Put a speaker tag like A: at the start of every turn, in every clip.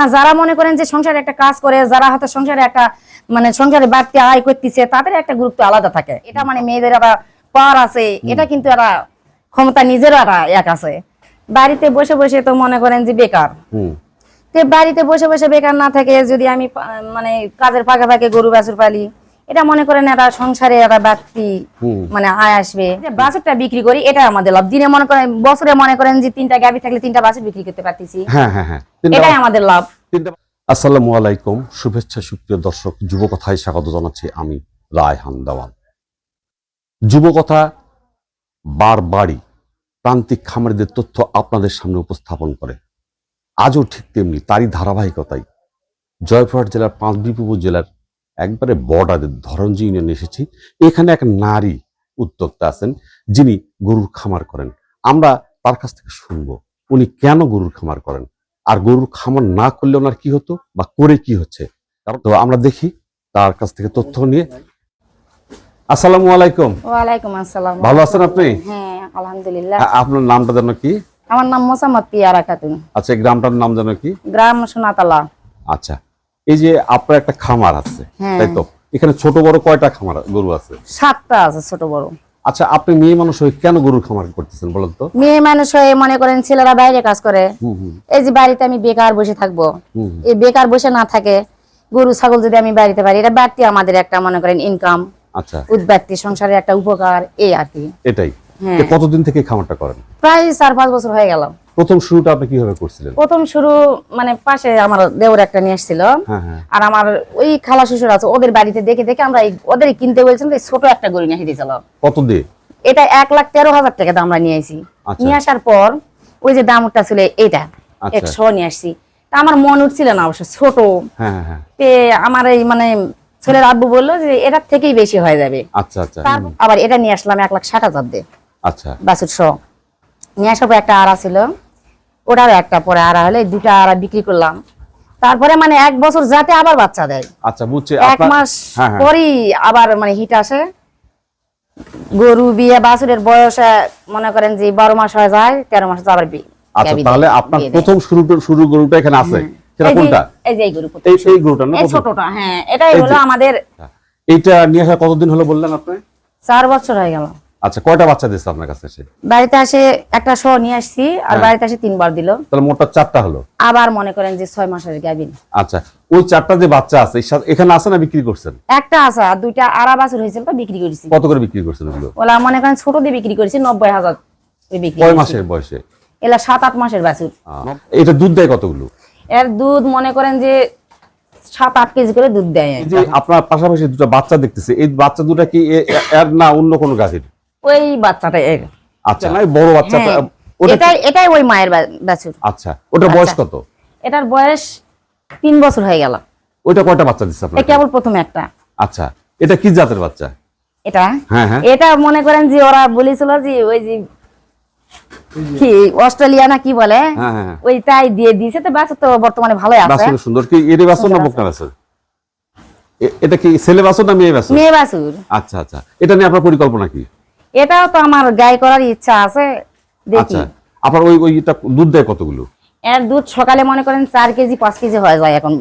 A: না যারা মনে করেন যে সংসারে একটা কাজ করে যারা হয়তো সংসারে একটা মানে সংসারে বাড়তি আয় করতেছে তাদের একটা গুরুত্ব আলাদা থাকে। এটা মানে মেয়েদের একটা পাওয়ার আছে এটা কিন্তু একটা ক্ষমতা নিজের একটা এক আছে। বাড়িতে বসে বসে তো মনে করেন যে বেকার। বাড়িতে বসে বসে বেকার না থাকে যদি আমি মানে কাজের ফাঁকে ফাঁকে গরু বাছুর পালি এটা মনে করেন একটা সংসারে একটা
B: হুম।
A: মানে আয় আসবে। যে বাছুরটা বিক্রি করি এটা আমাদের লাভ। দিনে মনে করেন বছরে মনে করেন যে তিনটা গাবি থাকলে তিনটা বাছুর বিক্রি করতে পারতেছি।
B: হ্যাঁ হ্যাঁ হ্যাঁ।
A: এটাই আমাদের লাভ।
B: আসসালামু আলাইকুম। শুভেচ্ছা সুপ্রিয় দর্শক যুবকথায় স্বাগত জানাচ্ছি আমি রায়হান দেওয়ান। যুবকথা বারবারই প্রান্তিক খামারিদের তথ্য আপনাদের সামনে উপস্থাপন করে। আজও ঠিক তেমনি তারই ধারাবাহিকতায় জয়পুরহাট জেলার পাঁচবিপি উপজেলার একবারে বর্ডারের ধরঞ্জি ইউনিয়নে এসেছি। এখানে এক নারী উদ্যোক্তা আছেন যিনি গরুর খামার করেন। আমরা তার কাছ থেকে শুনব উনি কেন গরুর খামার করেন? আর গরুর খামার না করলে ওনার কি হতো বা করে কি হচ্ছে? তো আমরা দেখি তার কাছ থেকে তথ্য নিয়ে। আসসালামু আলাইকুম।
A: ওয়ালাইকুম আসসালাম।
B: ভালো আছেন আপনি?
A: হ্যাঁ আলহামদুলিল্লাহ।
B: আপনার নামটা যেন কি?
A: আমার নাম মোসাম্মদ পিয়ারা খাতুন।
B: আচ্ছা গ্রামটার নাম যেন কি?
A: গ্রাম সোনাতলা।
B: আচ্ছা এই যে আপনার একটা খামার আছে
A: হ্যাঁ।
B: তাই তো? এখানে ছোট বড় কয়টা খামার গরু আছে?
A: সাতটা আছে ছোট বড়।
B: আচ্ছা আপনি মেয়ে মানুষ হয়ে কেন গরুর খামার করতেছেন বলেন তো?
A: মেয়ে মানুষ হয়ে মনে করেন ছেলেরা বাইরে কাজ করে। এই যে বাড়িতে আমি বেকার বসে থাকব এই বেকার বসে না থাকে গরু ছাগল যদি আমি বাড়িতে পারি এটা বাড়তি আমাদের একটা মনে করেন ইনকাম
B: আচ্ছা।
A: উদ্বাত্তি সংসারের একটা উপকার এই আর কি।
B: এটাই।
A: হ্যাঁ।
B: কতদিন থেকে খামারটা করেন?
A: প্রায় চার পাঁচ বছর হয়ে গেল।
B: প্রথম শুরুটা আপনি কীভাবে করছিলেন?
A: প্রথম শুরু মানে পাশে আমার দেওর একটা নিয়ে এসেছিল।
B: হ্যাঁ হ্যাঁ।
A: আর আমার ওই খালা শ্বশুর আছে ওদের বাড়িতে দেখে দেখে আমরা ওদেরই কিনতে বলছিলাম ছোট একটা গরু নিয়ে এসেছিল
B: কত দিয়ে?
A: এটা এক লাখ তেরো হাজার টাকা দাম আমরা নিয়ে আসি
B: আচ্ছা।
A: নিয়ে আসার পর ওই যে দামটা ছিল এইটা
B: আচ্ছা।
A: একশো নিয়ে আসছি। তা আমার মন উঠছিল না অবশ্য ছোট।
B: হ্যাঁ
A: তে আমার এই মানে ছেলের আব্বু বলল যে এটার থেকেই বেশি হয়ে যাবে।
B: আচ্ছা আচ্ছা।
A: আবার এটা নিয়ে আসলাম এক লাখ ষাট হাজার দিয়ে।
B: আচ্ছা।
A: বাছুর সহ। নিয়ে আসার পর একটা আড়া ছিল। ওটারও একটা পরে আড়া হলে দুটা আড়া বিক্রি করলাম। তারপরে মানে এক বছর যাতে আবার বাচ্চা দেয়।
B: আচ্ছা বুঝছি
A: এক মাস
B: হ্যাঁ হ্যাঁ।
A: পরই আবার মানে হিট আসে। গরু বিয়ে বাছুরের বয়সে মনে করেন যে বারো মাস হয়ে যায় তেরো মাস আবার
B: আচ্ছা তাহলে আপনার প্রথম শুরু শুরু গরুটা এখানে আছে। সেটা কোনটা?
A: এই যে এই গরু
B: এই এই গরুটা না
A: এই ছোটটা হ্যাঁ এটাই হলো আমাদের
B: এইটা নিয়ে আসা কতদিন হলো বললেন আপনি?
A: চার বছর হয়ে গেল।
B: আচ্ছা কয়টা বাচ্চা দিচ্ছে আপনার কাছে এসে?
A: বাড়িতে আসে একটা শো নিয়ে আসছি আর
B: হ্যাঁ।
A: বাড়িতে আসে তিনবার দিল।
B: তাহলে মোটটা চারটা হলো?
A: আবার মনে করেন যে ছয় মাসের গাভিন
B: আচ্ছা ওই চারটা যে বাচ্চা আছে এখানে আছে না বিক্রি করছেন?
A: একটা আছে আর দুইটা আড়া বাছুর হয়েছিল তো বিক্রি করেছি।
B: কত করে বিক্রি করছেন ওগুলো
A: ওলা মনে করেন ছোট দিয়ে বিক্রি করেছি নব্বই হাজার বিক্রি
B: কয় মাসের বয়সে?
A: এলা সাত আট মাসের বাছুর।
B: এটা দুধ দেয় কতগুলো?
A: এর দুধ মনে করেন যে সাত আট কেজি করে দুধ দেয়।
B: আপনার পাশাপাশি দুটো বাচ্চা দেখতেছে এই বাচ্চা দুটা কি এর না অন্য কোনো গাছের
A: ওই বাচ্চাটা এর।
B: আচ্ছা না বড় বাচ্চাটা
A: হ্যাঁ,
B: ওটা
A: এটাই এটাই ওই মায়ের বাছুর।
B: আচ্ছা ওটা বয়স
A: আচ্ছা।
B: কত?
A: এটার বয়স তিন বছর হয়ে গেল।
B: ওইটা কয়টা বাচ্চা দিচ্ছে
A: এ
B: আপনার
A: কেবল প্রথম একটা।
B: আচ্ছা এটা কি জাতের বাচ্চা?
A: এটা?
B: হ্যাঁ হ্যাঁ।
A: এটা মনে করেন যে ওরা বলেছিল যে ওই যে কি অস্ট্রেলিয়া না কি বলে?
B: হ্যাঁ হ্যাঁ হ্যাঁ।
A: ওইটাই দিয়ে দিয়েছে তো বাচ্চা তো বর্তমানে ভালোই আছে।
B: বাছুর সুন্দর। কি এর বাছুর না বকনা বাছুর এটা কি ছেলে বাছুর না মেয়ে বাছুর?
A: মেয়ে বাছুর।
B: আচ্ছা আচ্ছা। এটা নিয়ে আপনার পরিকল্পনা কি?
A: এটাও তো আমার গায়ে করার ইচ্ছা আছে দেখি।
B: আচ্ছা আপনার ওই ওইটা দুধ দেয় কতগুলো?
A: এর দুধ সকালে মনে করেন চার কেজি পাঁচ কেজি হয়ে যায় এখন।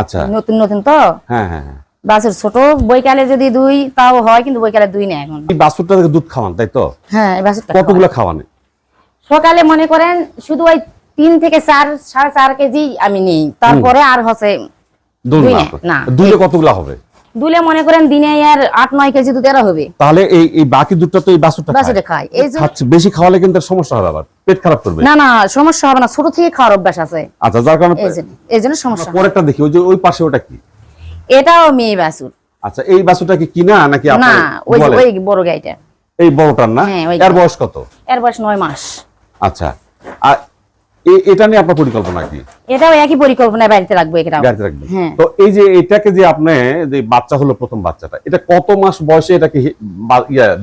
B: আচ্ছা।
A: নতুন নতুন তো।
B: হ্যাঁ হ্যাঁ হ্যাঁ।
A: বাছুর ছোট বৈকালে যদি দুই তাও হয় কিন্তু বৈকালে দুই নেই এখন।
B: এই বাছুরটা থেকে দুধ খাওয়ান তাই তো?
A: হ্যাঁ এই বাছুরটা
B: কতগুলো খাওয়ানে।
A: সকালে মনে করেন শুধু ওই তিন থেকে চার সাড়ে চার কেজি আমি নিই। তারপরে আর হচ্ছে দুই
B: না
A: না, না।
B: দুধে। কতগুলো হবে?
A: দুলে মনে করেন দিনে আর আট নয় কেজি দুধ এরা হবে।
B: তাহলে এই এই বাকি দুধটা তো এই বাছুরটা
A: বাছুরে খায়। এই
B: খাচ্ছে বেশি খাওয়ালে কিন্তু সমস্যা হবে আবার। পেট খারাপ করবে।
A: না না সমস্যা হবে না। ছোট থেকে খাওয়ার অভ্যাস আছে।
B: আচ্ছা যার কারণে
A: এই জন্য সমস্যা।
B: পরেরটা দেখি। ওই যে ওই পাশে ওটা কি?
A: এটাও মেয়ে বাছুর।
B: আচ্ছা এই বাছুরটা কি কিনা নাকি
A: না ওই ওই বড় গাইটা।
B: এই বড়টার না?
A: হ্যাঁ,
B: এর বয়স কত?
A: এর বয়স নয় মাস।
B: আচ্ছা। এটা নিয়ে আপনার পরিকল্পনা কি?
A: এটাও একই পরিকল্পনায় বাড়িতে রাখব এটাও
B: গাড়িতে রাখবেন।
A: হ্যাঁ।
B: তো এই যে এটাকে যে আপনি যে বাচ্চা হলো প্রথম বাচ্চাটা এটা কত মাস বয়সে এটাকে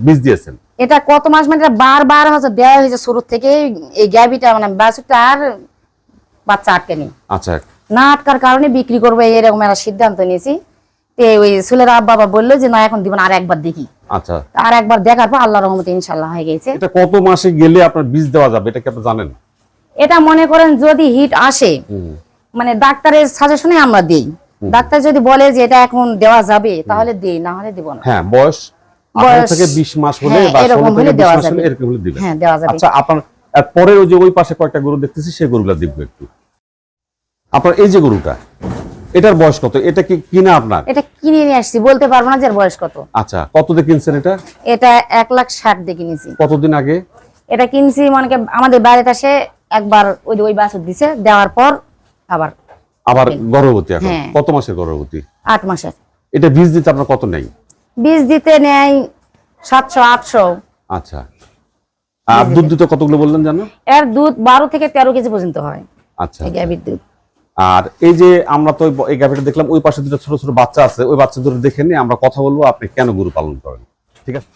B: বীজ দিয়েছেন?
A: এটা কত মাস মানে এটা বারবার হচ্ছে হয়েছে শুরু থেকে এই গ্যাবিটা মানে বাছুরটা আর বাচ্চা আটকে নেই
B: আচ্ছা।
A: না আটকার কারণে বিক্রি করব এরকম একটা সিদ্ধান্ত নিয়েছি। তে ওই ছেলের আব্বা বাবা বলল যে না এখন দিবেন আর একবার দেখি।
B: আচ্ছা।
A: আর একবার দেখার পর আল্লাহ রহমতে ইনশাল্লাহ হয়ে গেছে।
B: এটা কত মাসে গেলে আপনার বীজ দেওয়া যাবে এটা কি আপনি জানেন?
A: এটা মনে করেন যদি হিট আসে মানে ডাক্তারের সাজেশনে আমরা দিই। ডাক্তার যদি বলে যে এটা এখন দেওয়া যাবে তাহলে দিই না হলে দিব না।
B: হ্যাঁ বয়স
A: বয়স-
B: থেকে বিশ মাস হলে
A: হ্যাঁ,
B: বা
A: এরকম
B: ষোলো থেকে
A: হলে
B: বিশ
A: দেওয়া
B: মাস হলে
A: যাবে।
B: এরকম হলে দিবেন।
A: হ্যাঁ দেওয়া যাবে।
B: আচ্ছা আপনার পরে ওই যে ওই পাশে কয়েকটা গরু দেখতেছি সেই গরুগুলা দেখব একটু। আপনার এই যে গরুটা এটার বয়স কত? এটা কি কিনা আপনার?
A: এটা কিনে নিয়ে আসছি বলতে পারব না যে বয়স কত।
B: আচ্ছা কত দিয়ে কিনছেন এটা?
A: এটা এক লাখ ষাট দিয়ে কিনেছি।
B: কতদিন আগে?
A: এটা কিনছি মনে আমাদের বাড়িতে আসে একবার ওই ওই বাছুর দিছে দেওয়ার পর আবার
B: আবার গর্ভবতী এখন?
A: হ্যাঁ।
B: কত মাসের গর্ভবতী?
A: আট মাসের।
B: এটা বীজ দিতে আপনার কত নেই?
A: বীজ দিতে নেয় সাতশো আটশো।
B: আচ্ছা। আর দুধ দিতে কতগুলো বললেন জানো?
A: এর দুধ বারো থেকে তেরো কেজি পর্যন্ত হয়।
B: আচ্ছা।
A: এই গাভীর দুধ।
B: আর এই যে আমরা তো ওই- এই গাভিটা দেখলাম ওই পাশে দুটো ছোট ছোট বাচ্চা আছে ওই বাচ্চা দুটো দেখে নিয়ে আমরা কথা বলব আপনি কেন গরু পালন করেন? ঠিক আছে?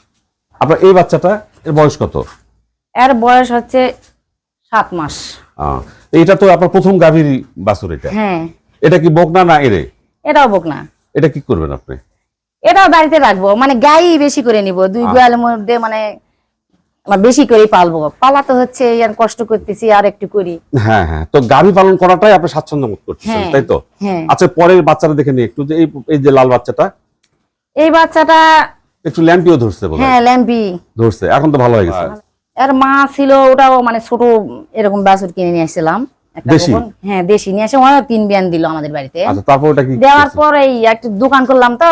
B: আপনার এই বাচ্চাটা এর বয়স কত?
A: এর বয়স হচ্ছে সাত মাস।
B: এইটা তো আপনার প্রথম গাভীর বাছুর এটা।
A: হ্যাঁ।
B: এটা কি বকনা না এরে?
A: এটাও বোক না
B: এটা কি করবেন আপনি?
A: এটাও বাড়িতে রাখব মানে গাই বেশি করে নিব দুই গোয়ালের মধ্যে মানে বেশি করে পালবো। পালা তো হচ্ছে আর কষ্ট করতেছি আর একটু করি।
B: হ্যাঁ হ্যাঁ তো গাভী পালন করাটাই আপনি স্বাচ্ছন্দ্য বোধ করতেছেন
A: হ্যাঁ,
B: তাই তো?
A: হ্যাঁ।
B: আচ্ছা পরের বাচ্চাটা দেখে নিই একটু যে এই এই যে লাল বাচ্চাটা।
A: এই বাচ্চাটা
B: একটু ল্যাম্পিও ধরছে বলে
A: হ্যাঁ ল্যাম্পি।
B: ধরছে এখন তো ভালো হয়ে গেছে।
A: এর মা ছিল ওটাও মানে ছোট এরকম বাছুর কিনে নিয়ে আসছিলাম। হ্যাঁ দেশি নিয়ে এসে ওরা তিন বিয়ান দিল আমাদের বাড়িতে।
B: আচ্ছা তারপর ওটা কি
A: দেওয়ার পর এই একটা দোকান করলাম তো।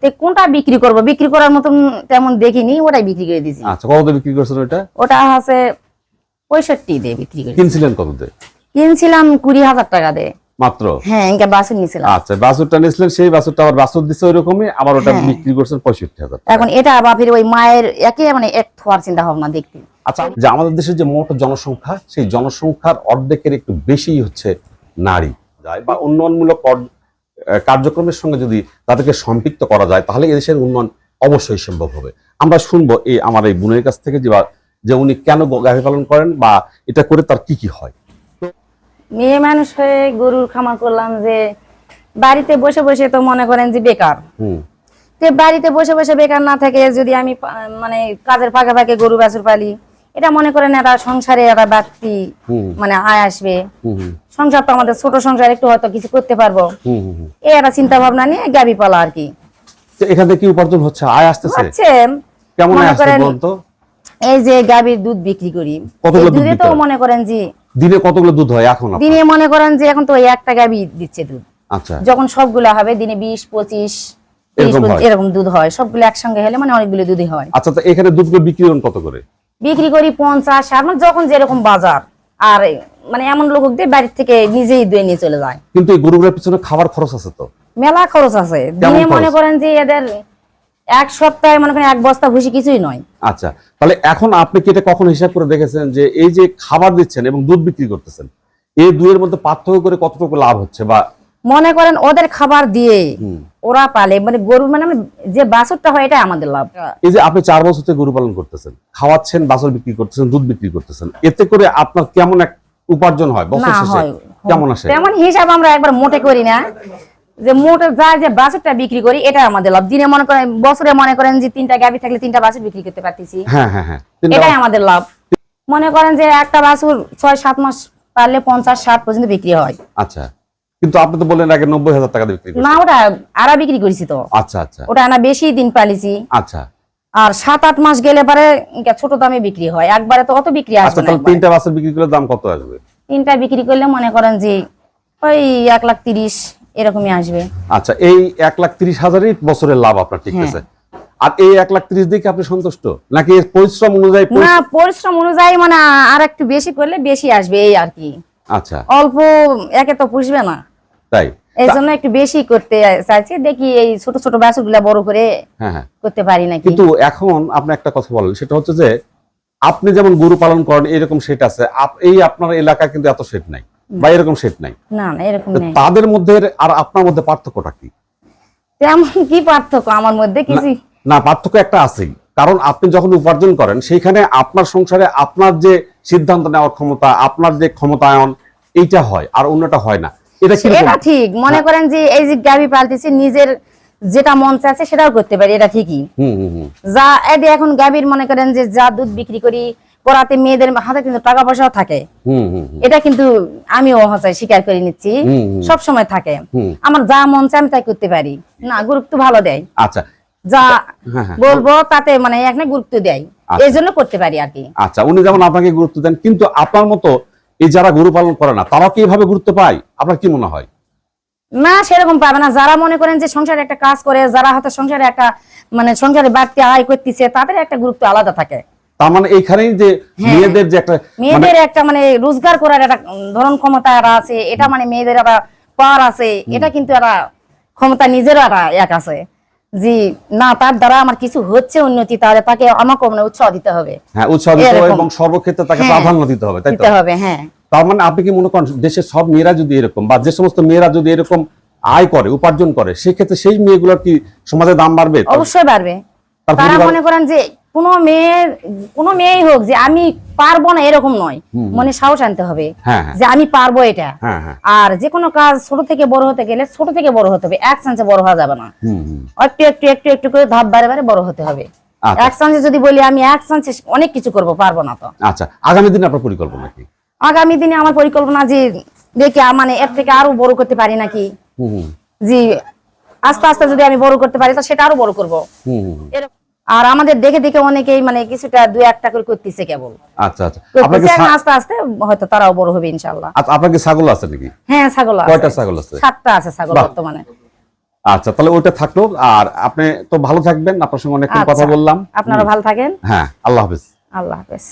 A: তো কোনটা বিক্রি করব? বিক্রি করার মতন তেমন দেখিনি ওটাই বিক্রি করে দিয়েছি।
B: আচ্ছা কত বিক্রি করছেন ওটা
A: ওটা আছে পঁয়ষট্টি দিয়ে বিক্রি করে
B: কিনছিলেন কত দিয়ে?
A: কিনছিলাম কুড়ি হাজার টাকা দিয়ে।
B: মাত্র?
A: হ্যাঁ ইনকা বাছুর নিয়েছিলাম।
B: আচ্ছা বাছুরটা নিয়েছিলেন সেই বাছুরটা আবার বাছুর দিচ্ছে ওই রকমই আবার ওটা
A: হ্যাঁ।
B: বিক্রি করছেন পঁয়ষট্টি হাজার
A: এখন এটা বাপের ওই মায়ের একে মানে এক থোয়ার চিন্তা ভাবনা দেখতে।
B: আচ্ছা যে আমাদের দেশের যে মোট জনসংখ্যা সেই জনসংখ্যার অর্ধেকের একটু বেশি হচ্ছে নারী। যায় বা উন্নয়নমূলক কার্যক্রমের সঙ্গে যদি তাদেরকে সম্পৃক্ত করা যায় তাহলে এদেশের উন্নয়ন অবশ্যই সম্ভব হবে। আমরা শুনব এই আমার এই বোনের কাছ থেকে যে যে উনি কেন গাভী পালন করেন বা এটা করে তার কি কি হয়।
A: মেয়ে মানুষ হয়ে গরুর খামার করলাম যে বাড়িতে বসে বসে তো মনে করেন যে বেকার। বাড়িতে বসে বসে বেকার না থাকে যদি আমি মানে কাজের ফাঁকে ফাঁকে গরু বাছুর পালি এটা মনে করেন একটা সংসারে একটা বাড়তি মানে আয় আসবে। সংসার তো আমাদের ছোট সংসার একটু হয়তো কিছু করতে পারব। এই একটা চিন্তা ভাবনা নিয়ে গাবি পালা আর কি।
B: এখান থেকে কি উপার্জন হচ্ছে? আয় আসতেছে?
A: হচ্ছে
B: কেমন আয় আসছে বলতো
A: এই যে গাভীর দুধ বিক্রি করি।
B: দুধে
A: তো মনে করেন যে
B: দিনে কতগুলো দুধ হয় এখন
A: দিনে মনে করেন যে এখন তো একটা গাভী দিচ্ছে দুধ।
B: আচ্ছা।
A: যখন সবগুলা হবে দিনে বিশ পঁচিশ
B: এরকম
A: দুধ হয়। সবগুলো একসঙ্গে হলে মানে অনেকগুলো দুধই হয়।
B: আচ্ছা তো এখানে দুধগুলো বিক্রি কত করে?
A: বিক্রি করি পঞ্চাশ ষাট মানে যখন যেরকম বাজার। আর মানে এমন লোকদের বাড়ির থেকে নিজেই দুয়ে নিয়ে চলে যায়।
B: কিন্তু এই গরুগুলোর পিছনে খাবার খরচ আছে তো?
A: মেলা খরচ আছে। দিনে মনে করেন যে এদের এক সপ্তাহে মনে করেন এক বস্তা ভুসি কিছুই নয়।
B: আচ্ছা তাহলে এখন আপনি কি এটা কখন হিসাব করে দেখেছেন যে এই যে খাবার দিচ্ছেন এবং দুধ বিক্রি করতেছেন এই দুইয়ের মধ্যে পার্থক্য করে কতটুকু লাভ হচ্ছে বা
A: মনে করেন ওদের খাবার দিয়ে ওরা পালে মানে গরু মানে যে বাছুরটা হয় এটা আমাদের লাভ।
B: এই যে আপনি চার বছর থেকে গরু পালন করতেছেন খাওয়াচ্ছেন বাছর বিক্রি করতেছেন দুধ বিক্রি করতেছেন এতে করে আপনার কেমন এক উপার্জন হয় বছর শেষে কেমন আসে?
A: তেমন হিসাব আমরা একবার মোটে করি না। যে মোটে যা যে বাছুরটা বিক্রি করি এটা আমাদের লাভ। দিনে মনে করেন বছরে মনে করেন যে তিনটা গাভি থাকলে তিনটা বাছুর বিক্রি করতে পারতেছি।
B: হ্যাঁ হ্যাঁ হ্যাঁ
A: এটাই আমাদের লাভ। মনে করেন যে একটা বাছুর ছয় সাত মাস পারলে পঞ্চাশ ষাট পর্যন্ত বিক্রি হয়।
B: আচ্ছা কিন্তু আপনি তো বললেন আগে নব্বই হাজার টাকা বিক্রি
A: না ওটা আরা বিক্রি করেছি তো।
B: আচ্ছা আচ্ছা।
A: ওটা আনা বেশি দিন পালিছি।
B: আচ্ছা।
A: আর সাত আট মাস গেলে পরে ছোট দামে বিক্রি হয়। একবারে তো অত বিক্রি
B: আচ্ছা
A: আসবে না
B: তাহলে তিনটা বাছর বিক্রি করলে দাম কত আসবে?
A: তিনটা বিক্রি করলে মনে করেন যে ওই এক লাখ তিরিশ এরকমই আসবে।
B: আচ্ছা এই এক লাখ তিরিশ হাজারই বছরের লাভ আপনার ঠিক
A: হ্যাঁ।
B: আছে আর এই এক লাখ তিরিশ দিয়ে কি আপনি সন্তুষ্ট? নাকি পরিশ্রম অনুযায়ী
A: না পরিশ্রম অনুযায়ী মানে আর একটু বেশি করলে বেশি আসবে এই আর কি।
B: আচ্ছা।
A: অল্প একে তো পুষবে না।
B: তাই?
A: এই জন্য একটু বেশি করতে চাইছি দেখি এই ছোট ছোট বাছুরগুলা বড় করে
B: হ্যাঁ হ্যাঁ।
A: করতে পারি নাকি।
B: কিন্তু এখন আপনি একটা কথা বলেন সেটা হচ্ছে যে আপনি যেমন গরু পালন করেন এরকম সেট আছে। এই আপনার এলাকায় কিন্তু এত সেট নাই। বা এরকম সেট নাই?
A: না না এরকম নেই।
B: তাদের মধ্যে আর আপনার মধ্যে পার্থক্যটা কি?
A: তেমন কি পার্থক্য? আমার মধ্যে কিছু
B: না পার্থক্য একটা আছেই। কারণ আপনি যখন উপার্জন করেন সেইখানে আপনার সংসারে আপনার যে সিদ্ধান্ত নেওয়ার ক্ষমতা আপনার যে ক্ষমতায়ন এইটা হয় আর অন্যটা হয় না। এটা কি
A: এটা ঠিক। মনে করেন যে এই যে গাভি পালতেছি নিজের যেটা মন চাচ্ছে সেটাও করতে পারি এটা ঠিকই।
B: হুম হুম হুম।
A: যা এখন গাভীর মনে করেন যে যা দুধ বিক্রি করি করাতে মেয়েদের হাতে কিন্তু টাকা পয়সাও থাকে। এটা কিন্তু আমিও হচ্ছে স্বীকার করে নিচ্ছি। সব সময় থাকে। আমার যা মন চায় আমি তাই করতে পারি। না গুরুত্ব ভালো দেয়।
B: আচ্ছা।
A: যা
B: হ্যাঁ, হ্যাঁ।
A: বলব তাতে মানে গুরুত্ব দেয়।
B: আচ্ছা।
A: এই জন্য করতে পারি আর কি।
B: আচ্ছা উনি যেমন আপনাকে গুরুত্ব দেন কিন্তু আপনার মতো এই যারা গরু পালন করে না তারাও কি এইভাবে গুরুত্ব পায়? আপনার কি মনে হয়?
A: না সেরকম পাবে না। যারা মনে করেন যে সংসারে একটা কাজ করে যারা হয়তো সংসারে একটা মানে সংসারে বাড়তি আয় করতেছে তাদের একটা গুরুত্ব আলাদা থাকে।
B: তার মানে এইখানেই যে
A: হ্যাঁ।
B: মেয়েদের যে একটা মানে
A: মেয়েদের একটা মানে রোজগার করার একটা ধরন ক্ষমতা এরা আছে এটা মানে মেয়েদের একটা পাওয়ার আছে এটা কিন্তু এরা ক্ষমতা নিজের একটা এক আছে। জি না তার দ্বারা আমার কিছু হচ্ছে উন্নতি তাহলে তাকে আমাকে মানে উৎসাহ দিতে হবে।
B: হ্যাঁ উৎসাহ দিতে হবে এবং সর্বক্ষেত্রে তাকে
A: হ্যাঁ।
B: প্রাধান্য দিতে হবে তাই তো?
A: হবে হ্যাঁ।
B: তার মানে আপনি কি মনে করেন দেশের সব মেয়েরা যদি এরকম বা যে সমস্ত মেয়েরা যদি এরকম আয় করে উপার্জন করে সেক্ষেত্রে সেই মেয়েগুলোর কি সমাজে দাম বাড়বে?
A: অবশ্যই বাড়বে।
B: তারা
A: মনে করেন যে কোনো মেয়ে কোনো মেয়েই হোক যে আমি পারব না এরকম নয়। মনে সাহস আনতে হবে
B: হ্যাঁ হ্যাঁ।
A: যে আমি পারব এটা।
B: হ্যাঁ
A: আর যে কোনো কাজ ছোট থেকে বড় হতে গেলে ছোট থেকে বড় হতে হবে। এক চান্সে বড় হওয়া যাবে না। একটু একটু একটু একটু করে ধাপ বারে বারে বড় হতে হবে।
B: আচ্ছা।
A: এক চান্সে যদি বলি আমি এক চান্সে অনেক কিছু করব পারব না তো।
B: আচ্ছা আগামী দিনে আপনার পরিকল্পনা কি?
A: আগামী দিনে আমার পরিকল্পনা যে দেখি মানে এর থেকে আরও বড় করতে পারি নাকি? জি আস্তে আস্তে যদি আমি বড় করতে পারি তো সেটা আরও বড় করব। এরকম- আর আমাদের দেখে দেখে অনেকেই মানে কিছুটা দুই একটা করে করতেছে কেবল।
B: আচ্ছা আচ্ছা। আপনাকে
A: আস্তে আস্তে হয়তো তারাও বড় হবে ইনশাল্লাহ
B: আচ্ছা আপনাকে ছাগল আছে নাকি?
A: হ্যাঁ ছাগল আছে।
B: কয়টা ছাগল আছে?
A: সাতটা আছে ছাগল। বর্তমানে।
B: আচ্ছা তাহলে ওটা থাকল। আর আপনি তো ভালো থাকবেন। আপনার সঙ্গে অনেক কথা
A: আচ্ছা।
B: বললাম।
A: আপনারা ভালো থাকেন।
B: হ্যাঁ আল্লাহ হাফেজ।
A: আল্লাহ হাফেজ।